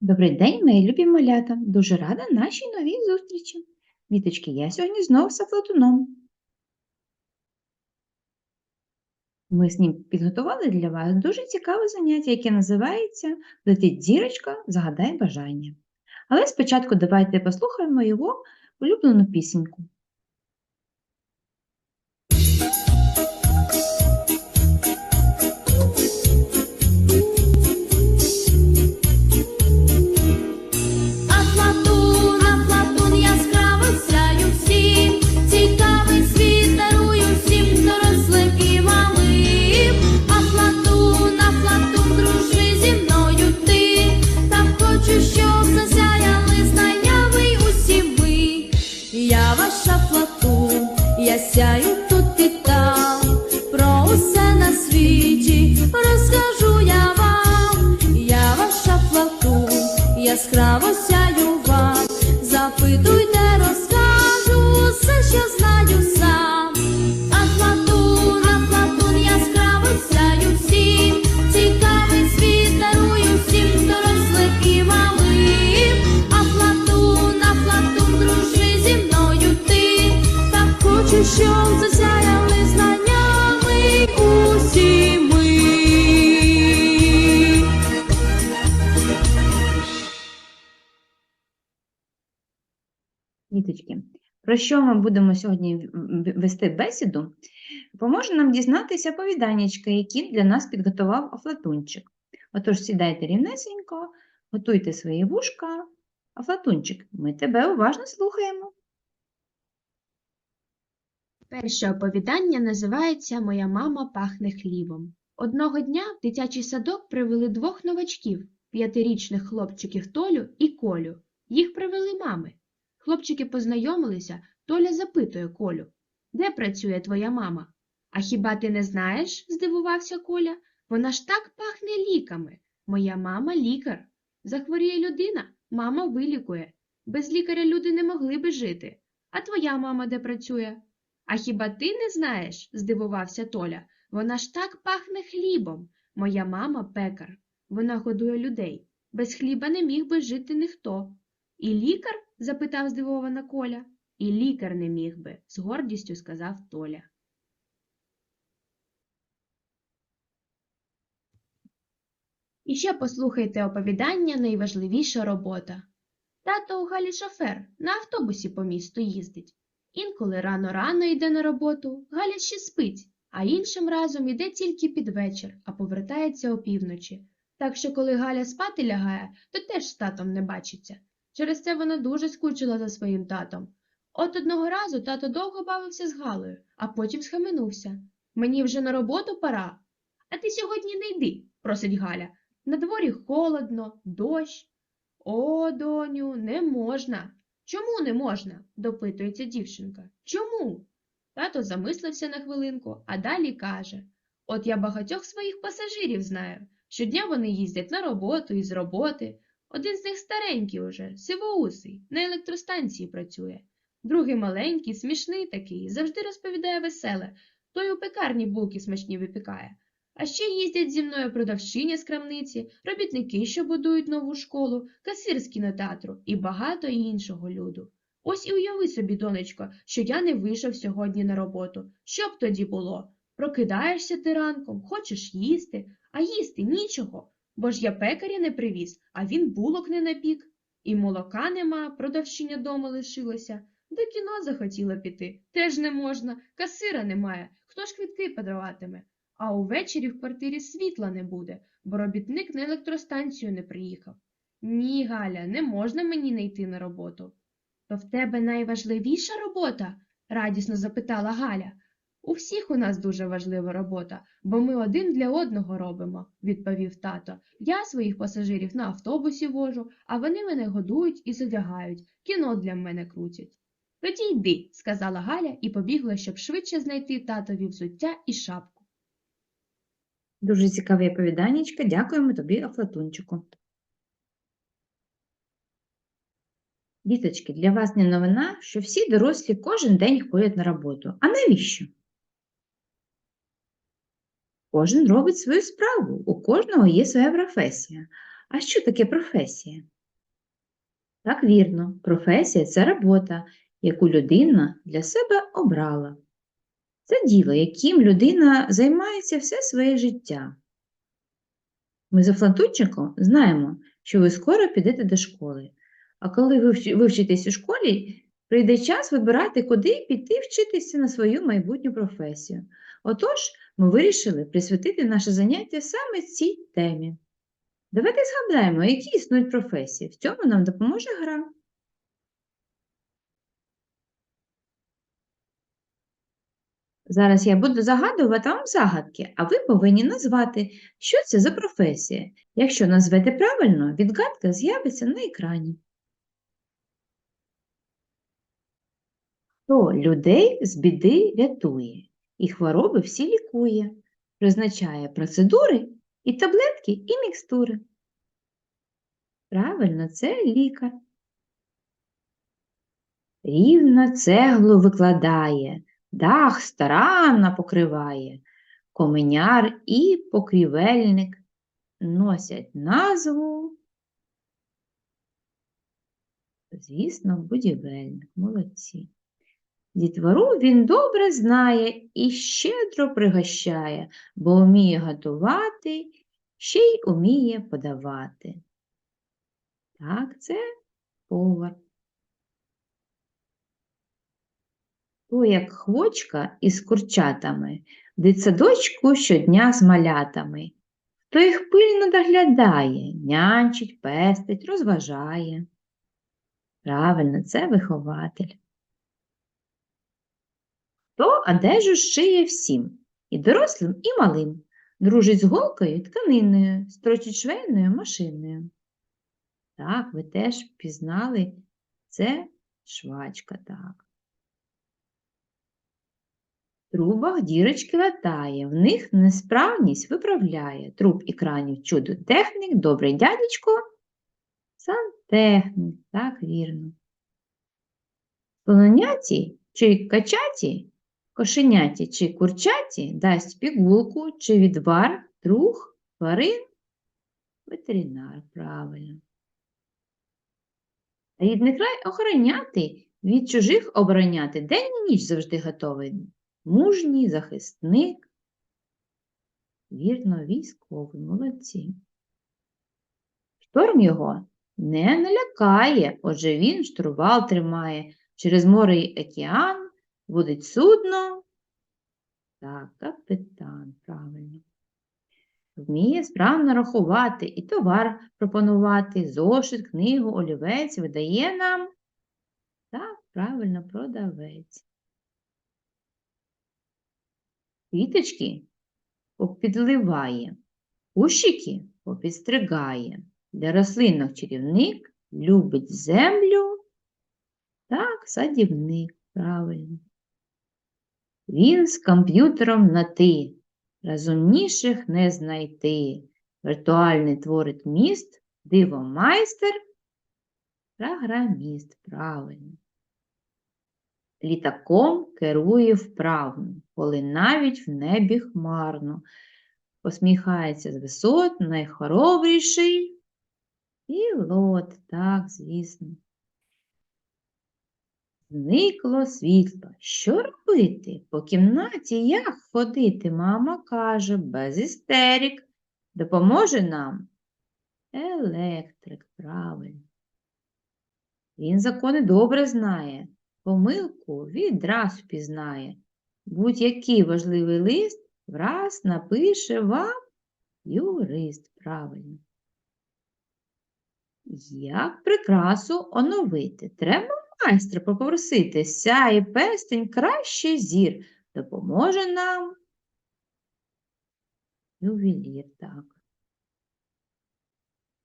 Добрий день, мої любі малята. Дуже рада нашій новій зустрічі. Діточки, я сьогодні знову з Афлатуном. Ми з ним підготували для вас дуже цікаве заняття, яке називається Летить зірочка, загадай бажання. Але спочатку давайте послухаємо його улюблену пісеньку. Про що ми будемо сьогодні вести бесіду, поможе нам дізнатися повіданнячка, які для нас підготував Афлатунчик. Отож, сідайте рівнесенько, готуйте свої вушка. Афлатунчик, ми тебе уважно слухаємо. Перше оповідання називається Моя мама пахне хлібом. Одного дня в дитячий садок привели двох новачків п'ятирічних хлопчиків Толю і Колю. Їх привели мами. Хлопчики познайомилися, Толя запитує Колю Де працює твоя мама? А хіба ти не знаєш? здивувався Коля. Вона ж так пахне ліками. Моя мама лікар. Захворіє людина, мама вилікує. Без лікаря люди не могли би жити. А твоя мама де працює? А хіба ти не знаєш? здивувався Толя. Вона ж так пахне хлібом. Моя мама пекар. Вона годує людей. Без хліба не міг би жити ніхто. І лікар? Запитав здивована Коля. І лікар не міг би, з гордістю сказав Толя. І ще послухайте оповідання найважливіша робота. Тато у Галі шофер на автобусі по місту їздить. Інколи рано-рано йде на роботу, Галя ще спить, а іншим разом іде тільки під вечір, а повертається опівночі. Так що, коли Галя спати лягає, то теж з татом не бачиться. Через це вона дуже скучила за своїм татом. От одного разу тато довго бавився з Галею, а потім схаменувся. Мені вже на роботу пора. А ти сьогодні не йди, просить Галя. На дворі холодно, дощ. О, доню, не можна. Чому не можна? допитується дівчинка. Чому? Тато замислився на хвилинку, а далі каже: От я багатьох своїх пасажирів знаю. Щодня вони їздять на роботу і з роботи. Один з них старенький уже, сивоусий, на електростанції працює. Другий маленький, смішний такий, завжди розповідає веселе, той у пекарні булки смачні випікає. А ще їздять зі мною продавчиня з крамниці, робітники, що будують нову школу, касир з кінотеатру і багато іншого люду. Ось і уяви собі, донечко, що я не вийшов сьогодні на роботу. Що б тоді було? Прокидаєшся ти ранком, хочеш їсти, а їсти нічого, бо ж я пекаря не привіз, а він булок не напік. І молока нема, продавчиня дома лишилася. До кіно захотіла піти. Теж не можна, касира немає. Хто ж квітки подаватиме? А увечері в квартирі світла не буде, бо робітник на електростанцію не приїхав. Ні, Галя, не можна мені не йти на роботу. То в тебе найважливіша робота? радісно запитала Галя. У всіх у нас дуже важлива робота, бо ми один для одного робимо, відповів тато. Я своїх пасажирів на автобусі вожу, а вони мене годують і задягають, кіно для мене крутять. Тоді йди, сказала Галя і побігла, щоб швидше знайти татові взуття і шапку. Дуже цікаве оповіданнячка. Дякуємо тобі, Афлатунчику. Діточки, для вас не новина, що всі дорослі кожен день ходять на роботу. А навіщо? Кожен робить свою справу, у кожного є своя професія. А що таке професія? Так вірно, професія це робота, яку людина для себе обрала. Це діло, яким людина займається все своє життя. Ми з Флантунчиком знаємо, що ви скоро підете до школи. А коли ви вч- ви вчитесь у школі, прийде час вибирати, куди піти вчитися на свою майбутню професію. Отож, ми вирішили присвятити наше заняття саме цій темі. Давайте згадаємо, які існують професії. В цьому нам допоможе гра. Зараз я буду загадувати вам загадки, а ви повинні назвати, що це за професія. Якщо назвете правильно, відгадка з'явиться на екрані. Хто людей з біди рятує і хвороби всі лікує, призначає процедури і таблетки, і мікстури. Правильно, це лікар. Рівно цеглу викладає, дах старанно покриває, коменяр і покрівельник носять назву. Звісно, будівельник, молодці. Дітвору він добре знає і щедро пригощає, бо вміє готувати, ще й уміє подавати. Так, це повар. То як хвочка із курчатами, дитсадочку щодня з малятами. Хто їх пильно доглядає, нянчить, пестить, розважає. Правильно, це вихователь. Хто одежу шиє всім, і дорослим, і малим, дружить з голкою і тканиною, строчить швейною машиною. Так, ви теж пізнали, це швачка, так. Трубах дірочки латає, в них несправність виправляє. Труб і кранів чудо технік, добрий дядечко, сантехнік, так вірно. Полоняті чи качаті, кошеняті чи курчаті дасть пігулку чи відвар, друг, тварин, ветеринар, правильно. Рідний край охороняти, від чужих обороняти, день і ніч завжди готовий. Мужній захисник, вірно, військовий, молодці. Шторм його не налякає, отже він штурвал тримає, через море й океан водить судно. Так, капітан, правильно. Вміє справно рахувати і товар пропонувати, зошит, книгу, олівець видає нам. Так, правильно, продавець. Квіточки попідливає, кущики попідстригає. Для рослинок чарівник любить землю. Так, садівник, правильно. Він з комп'ютером на ти, розумніших не знайти. Віртуальний творить міст, дивомайстер, програміст, правильно. Літаком керує вправно, коли навіть в небі хмарно. Посміхається з висот найхоробріший пілот, так, звісно. Зникло світло. Що робити? По кімнаті як ходити? Мама каже, без істерик. Допоможе нам електрик, правильно. Він закони добре знає, помилку відразу пізнає. Будь-який важливий лист враз напише вам юрист, правильно. Як прикрасу оновити? Треба майстра попросити, сяє пестень краще зір, допоможе нам ювелір, так.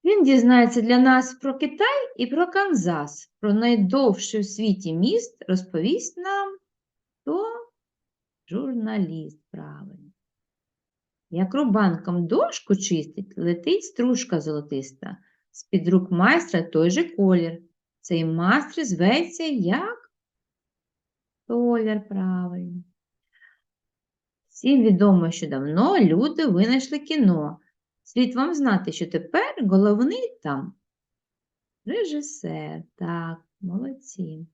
Він дізнається для нас про Китай і про Канзас, про найдовший у світі міст розповість нам то журналіст, правильно. Як рубанком дошку чистить, летить стружка золотиста, з-під рук майстра той же колір. Цей майстер зветься як Толяр, правильно. Всім відомо, що давно люди винайшли кіно. Слід вам знати, що тепер головний там режисер. Так, молодці.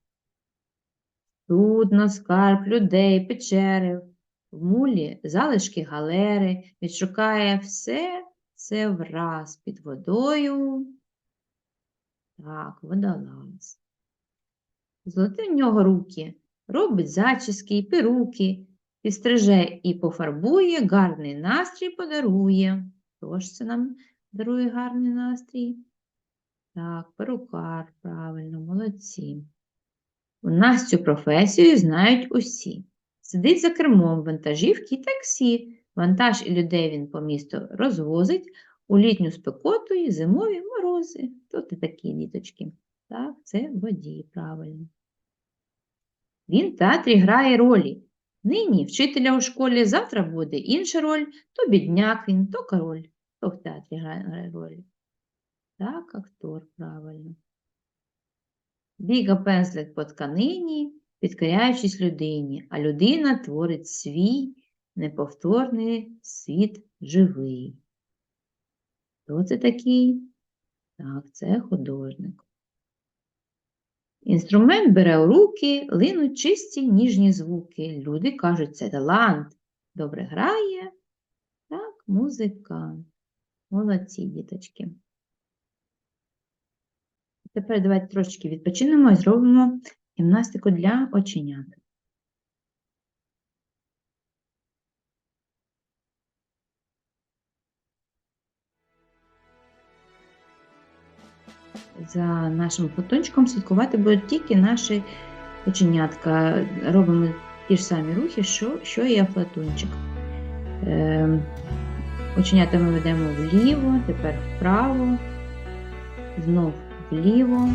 Судно, скарб, людей, печери, в мулі залишки галери, відшукає все це враз під водою. Так, водолаз. Золоті в нього руки, робить зачіски і перуки, підстриже і пофарбує, гарний настрій подарує. Хто ж це нам дарує гарний настрій? Так, перукар, правильно, молодці. У нас цю професію знають усі. Сидить за кермом вантажівки і таксі. Вантаж і людей він по місту розвозить у літню спекоту і зимові морози. Тут і такі діточки. Так, це водій, правильно. Він в театрі грає ролі. Нині вчителя у школі, завтра буде інша роль, то бідняк він, то король. Хто в театрі грає ролі? Так, актор, правильно. Біга пензлик по тканині, підкоряючись людині, а людина творить свій неповторний світ живий. Хто це такий? Так, це художник. Інструмент бере у руки, линуть чисті ніжні звуки. Люди кажуть, це талант. Добре грає. Так, музикант. Молодці, діточки. Тепер давайте трошечки відпочинемо і зробимо гімнастику для оченят. За нашим фотончиком слідкувати будуть тільки наші оченятка. Робимо ті ж самі рухи, що, що і афлатунчик. Е, оченята ми ведемо вліво, тепер вправо, знов вліво.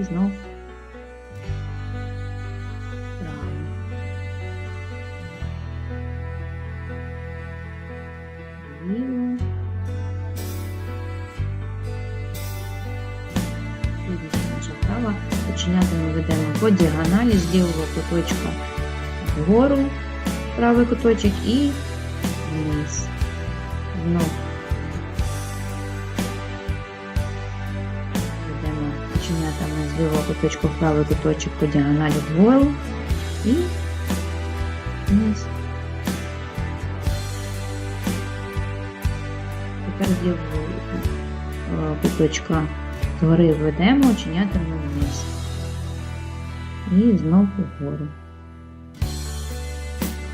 І знов ми ведемо по діагоналі з лівого куточка вгору, правий куточок і вниз. Знов з лівого куточка в правий куточок по діагоналі вгору і вниз. Тепер е, куточка згори ведемо оченятами вниз. І знову вгору.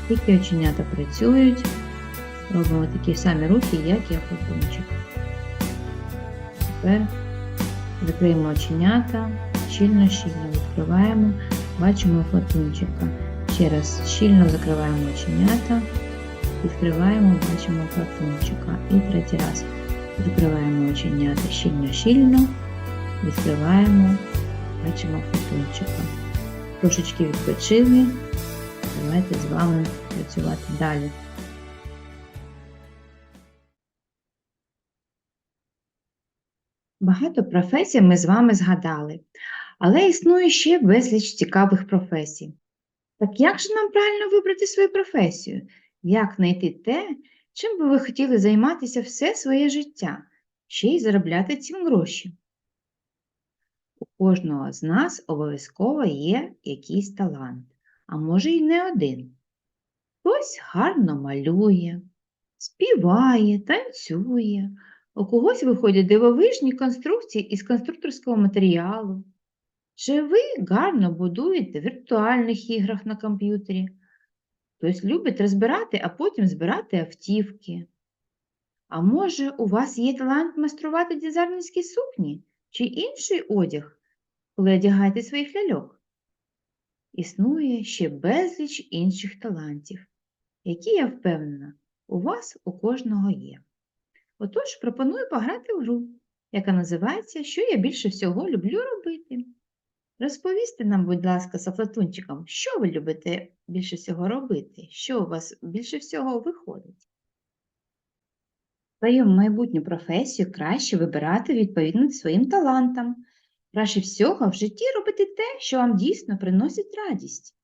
Тільки оченята працюють, робимо такі самі рухи, як і афлатончик. Тепер закриємо оченята, щільно-щільно відкриваємо, бачимо афлатунчика. Ще раз щільно закриваємо оченята, відкриваємо, бачимо афлатунчика. І третій раз закриваємо оченята щільно-щільно, відкриваємо, бачимо фотончика. Трошечки відпочили. Давайте з вами працювати далі. Багато професій ми з вами згадали, але існує ще безліч цікавих професій. Так як же нам правильно вибрати свою професію? Як знайти те, чим би ви хотіли займатися все своє життя, ще й заробляти цим гроші? У кожного з нас обов'язково є якийсь талант, а може й не один. Хтось гарно малює, співає, танцює, у когось виходять дивовижні конструкції із конструкторського матеріалу. Чи ви гарно будуєте в віртуальних іграх на комп'ютері? Хтось любить розбирати, а потім збирати автівки. А може, у вас є талант майструвати дизайнерські сукні чи інший одяг, коли одягаєте своїх ляльок? Існує ще безліч інших талантів, які, я впевнена, у вас у кожного є. Отож, пропоную пограти в гру, яка називається Що я більше всього люблю робити. Розповісти нам, будь ласка, з що ви любите більше всього робити? Що у вас більше всього виходить? Свою майбутню професію краще вибирати відповідно своїм талантам. Краще всього в житті робити те, що вам дійсно приносить радість.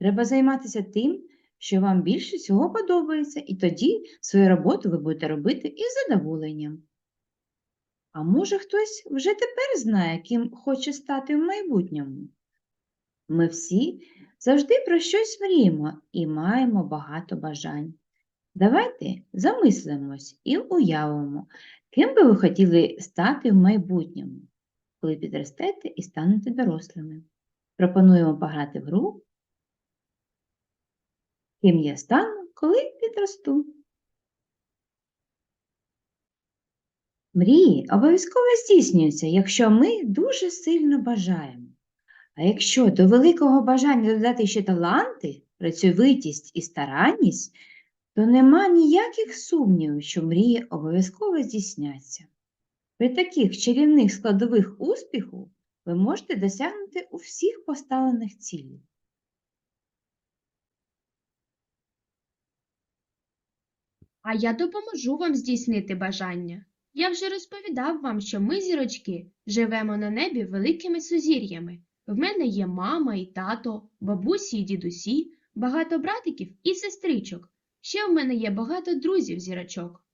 Треба займатися тим, що вам більше всього подобається, і тоді свою роботу ви будете робити із задоволенням. А може хтось вже тепер знає, ким хоче стати в майбутньому? Ми всі завжди про щось мріємо і маємо багато бажань. Давайте замислимось і уявимо, ким би ви хотіли стати в майбутньому, коли підростете і станете дорослими. Пропонуємо пограти в гру Ким я стану, коли підросту. Мрії обов'язково здійснюються, якщо ми дуже сильно бажаємо. А якщо до великого бажання додати ще таланти, працьовитість і старанність, то нема ніяких сумнівів, що мрії обов'язково здійсняться. При таких чарівних складових успіху ви можете досягнути у всіх поставлених цілей. А я допоможу вам здійснити бажання. Я вже розповідав вам, що ми, зірочки, живемо на небі великими сузір'ями. В мене є мама і тато, бабусі і дідусі, багато братиків і сестричок. Ще в мене є багато друзів зірочок.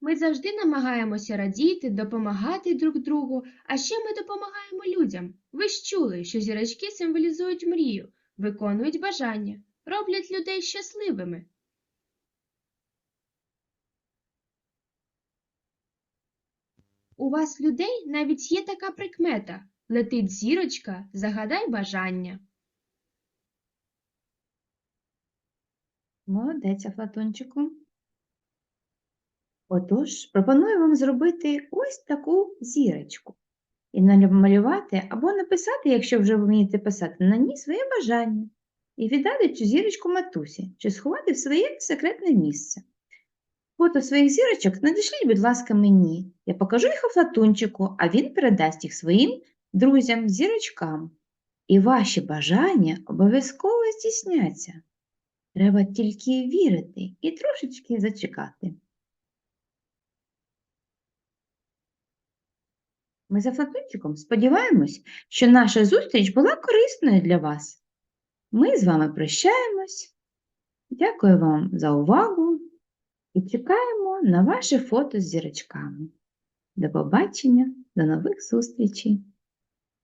Ми завжди намагаємося радіти, допомагати друг другу, а ще ми допомагаємо людям. Ви ж чули, що зірочки символізують мрію, виконують бажання, роблять людей щасливими. У вас, людей, навіть є така прикмета летить зірочка, загадай бажання. Молодець, Афлатончику. Отож, пропоную вам зробити ось таку зірочку. І намалювати або написати, якщо вже вмієте писати, на ній своє бажання. І віддати цю зірочку матусі, чи сховати в своє секретне місце. Фото своїх зірочок надішліть, будь ласка, мені. Я покажу їх Афлатунчику, а він передасть їх своїм друзям, зірочкам. І ваші бажання обов'язково здійсняться. Треба тільки вірити і трошечки зачекати. Ми за Флатунчиком сподіваємось, що наша зустріч була корисною для вас. Ми з вами прощаємось. Дякую вам за увагу і чекаємо на ваші фото з зірочками. До побачення, до нових зустрічей!